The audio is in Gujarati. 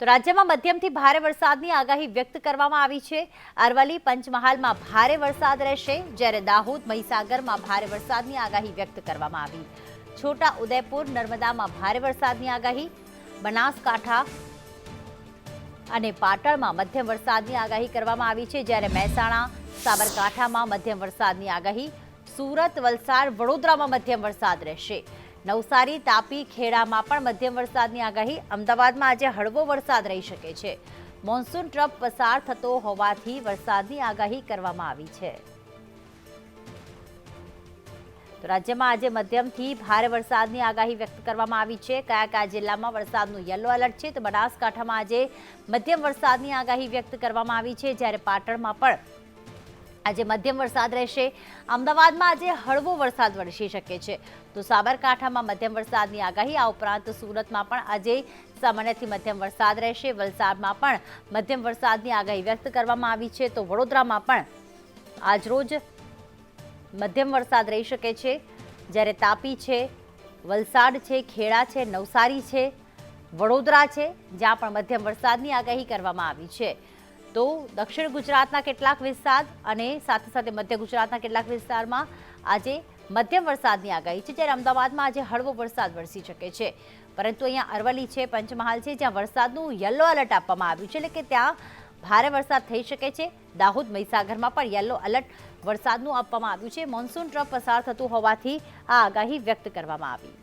તો રાજ્યમાં મધ્યમથી ભારે વરસાદની આગાહી વ્યક્ત કરવામાં આવી છે. અરવલ્લી પંચમહાલમાં ભારે વરસાદ રહેશે, જ્યારે દાહોદ, મહીસાગરમાં ભારે વરસાદની આગાહી વ્યક્ત કરવામાં આવી. છોટા ઉદયપુર, નર્મદામાં ભારે વરસાદની આગાહી. બનાસકાંઠા અને પાટણમાં મધ્યમ વરસાદની આગાહી કરવામાં આવી છે, જ્યારે મહેસાણા, સાબરકાંઠામાં મધ્યમ વરસાદની આગાહી. સુરત, વલસાડ, વડોદરામાં મધ્યમ વરસાદ રહેશે. નવસારી, તાપી, ખેડામાં પણ મધ્યમ વરસાદની આગાહી. અમદાવાદમાં આજે હળવો વરસાદ રહી શકે છે. મોન્સૂન ટ્રપ પસાર થતો હોવાથી વરસાદની આગાહી કરવામાં આવી છે. તો રાજ્યમાં આજે મધ્યમથી ભારે વરસાદની આગાહી વ્યક્ત કરવામાં આવી છે. કયા કયા જિલ્લામાં વરસાદનું યલો એલર્ટ છે? તો બનાસકાંઠામાં આજે મધ્યમ વરસાદની આગાહી વ્યક્ત કરવામાં આવી છે. જ્યારે પાટણમાં પણ આજે મધ્યમ વરસાદ રહેશે. અમદાવાદમાં આજે હળવો વરસાદ વરસી શકે છે. તો સાબરકાંઠામાં મધ્યમ વરસાદની આગાહી, આ ઉપરાંત સુરતમાં પણ આજે સામાન્યથી મધ્યમ વરસાદ રહેશે. વલસાડમાં પણ મધ્યમ વરસાદની આગાહી વ્યક્ત કરવામાં આવી છે. તો વડોદરામાં પણ આજરોજ મધ્યમ વરસાદ રહી શકે છે. જ્યારે તાપી છે, વલસાડ છે, ખેડા છે, નવસારી છે, વડોદરા છે, જ્યાં પણ મધ્યમ વરસાદની આગાહી કરવામાં આવી છે. તો દક્ષિણ ગુજરાતના કેટલાક વિસ્તાર અને સાથે સાથે મધ્ય ગુજરાતના કેટલાક વિસ્તારમાં આજે મધ્યમ વરસાદની આગાહી છે, જ્યારે અમદાવાદમાં આજે હળવો વરસાદ વરસી શકે છે. પરંતુ અહીંયા અરવલ્લી છે, પંચમહાલ છે, જ્યાં વરસાદનું યલો એલર્ટ આપવામાં આવ્યું છે, એટલે કે ત્યાં ભારે વરસાદ થઈ શકે છે. દાહોદ મહીસાગરમાં પણ યલો એલર્ટ વરસાદનું આપવામાં આવ્યું છે. મોન્સૂન ટ્રફ પસાર થતું હોવાથી આ આગાહી વ્યક્ત કરવામાં આવી.